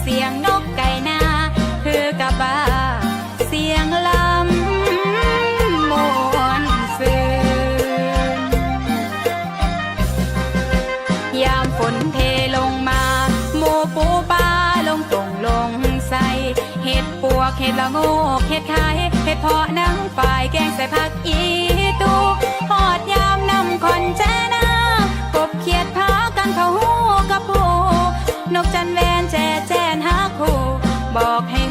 เสียงนกไก่นาคือกระบาเสียงลำมวนฟืนยามฝนเทลงมาหมูปูปลาลงตรงลงใสเห็ดปวกเห็ดละโงกเห็ดไข่เห็ดเพาะนังฝ่ย บอกให้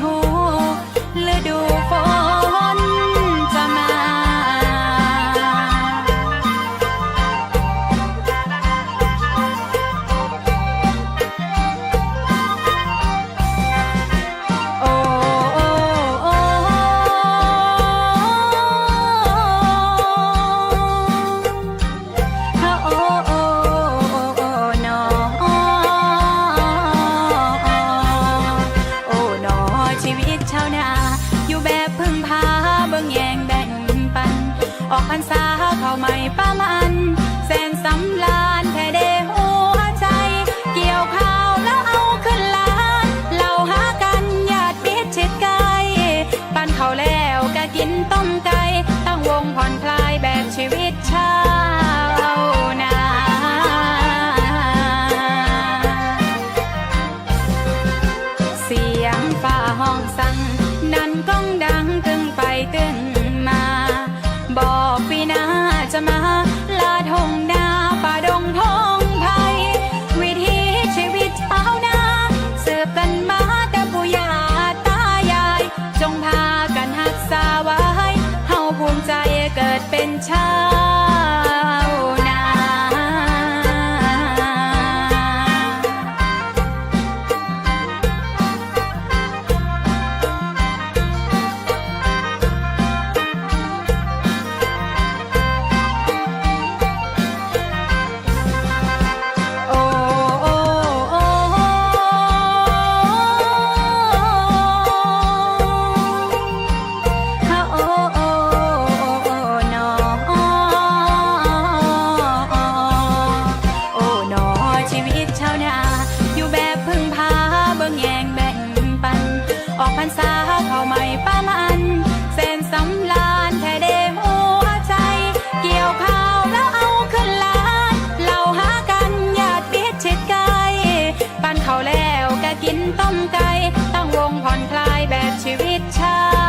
ชีวิตชาวนา อยู่แบบพึ่งพาเบิ่งแยงแบ่งปัน ออกพรรษาเข้าใหม่ป้ามา ดันก้องดัน กินต้มไก่ตั้งวงผ่อนคลายแบบชีวิตชา